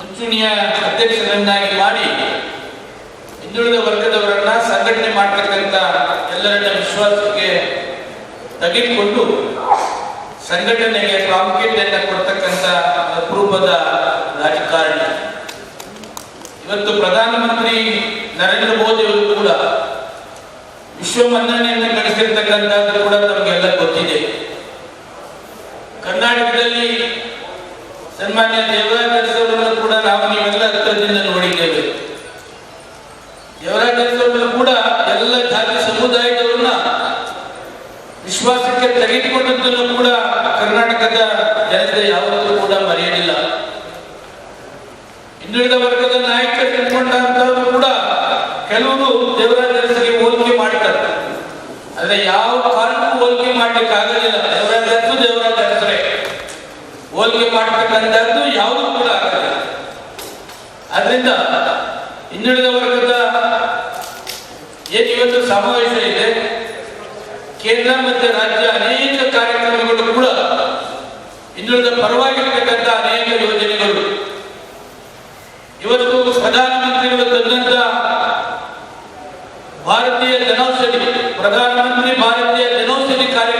ಮುಂಚೂಣಿಯ ಅಧ್ಯಕ್ಷರನ್ನಾಗಿ ಮಾಡಿ ಹಿಂದುಳಿದ ವರ್ಗದವರನ್ನ ಸಂಘಟನೆ ಮಾಡತಕ್ಕಂತ ಎಲ್ಲರನ್ನ ವಿಶ್ವಾಸಕ್ಕೆ ತೆಗೆದುಕೊಂಡು ಸಂಘಟನೆಗೆ ಪ್ರಾಮುಖ್ಯತೆಯನ್ನು ಕೊಡ್ತಕ್ಕಂತ ಅಪರೂಪದ ರಾಜಕಾರಣಿ. ಇವತ್ತು ಪ್ರಧಾನಮಂತ್ರಿ ನರೇಂದ್ರ ಮೋದಿ ಅವರು ಕೂಡ ವಿಶ್ವ ಮನ್ನಣೆಯನ್ನು ಗಳಿಸಿರ್ತಕ್ಕಂಥದ್ದು ಕೂಡ ನಮಗೆಲ್ಲ ಗೊತ್ತಿದೆ. ಕರ್ನಾಟಕದಲ್ಲಿ ಸನ್ಮಾನ್ಯ ದೇವರಾಜ ಅರಸು ಕೂಡ ಎಲ್ಲ ಜಾತಿ ಸಮುದಾಯದವರನ್ನ ವಿಶ್ವಾಸಕ್ಕೆ ತೆಗೆದುಕೊಂಡದ್ದನ್ನು ಕೂಡ ಕರ್ನಾಟಕದ ಜನತೆ ಯಾವತ್ತೂ ಕೂಡ ಮರೆಯಲಿಲ್ಲ. ಹಿಂದುಳಿದ ವರ್ಗದ ನಾಯಕರು ಕಂಡುಕೊಂಡಂತವರು ಕೂಡ ಕೆಲವರು ದೇವರಾಜ ಅರಸರಿಗೆ ಹೋಲಿಕೆ ಮಾಡ್ತಾರೆ. ಆದ್ರೆ ಯಾವ ಕಾರಣಕ್ಕೂ ಹೋಲಿಕೆ ಮಾಡ್ಲಿಕ್ಕೆ ಆಗಲಿಲ್ಲ ದೇವರಾಜ ಅರಸು ಹೋಲಿಕೆ ಮಾಡ್ತಕ್ಕಂಥದ್ದು ಯಾವುದು ಕೂಡ ಆಗಲಿಲ್ಲ. ಆದ್ರಿಂದ ಹಿಂದುಳಿದ ವರ್ಗದ ಸಮಾವೇಶ ಇದೆ ಕೇಂದ್ರ ಮತ್ತು ರಾಜ್ಯ ಅನೇಕ ಕಾರ್ಯಕ್ರಮಗಳು ಕೂಡ ಹಿಂದುಳಿದ ಪರವಾಗಿರ್ತಕ್ಕಂಥ ಅನೇಕ ಯೋಜನೆಗಳು. ಇವತ್ತು ಪ್ರಧಾನಮಂತ್ರಿಗಳು ತಂದಂತ ಭಾರತೀಯ ಜನೌಷಧಿ, ಪ್ರಧಾನಮಂತ್ರಿ ಭಾರತೀಯ ಜನೌಷಧಿ ಕಾರ್ಯಕ್ರಮ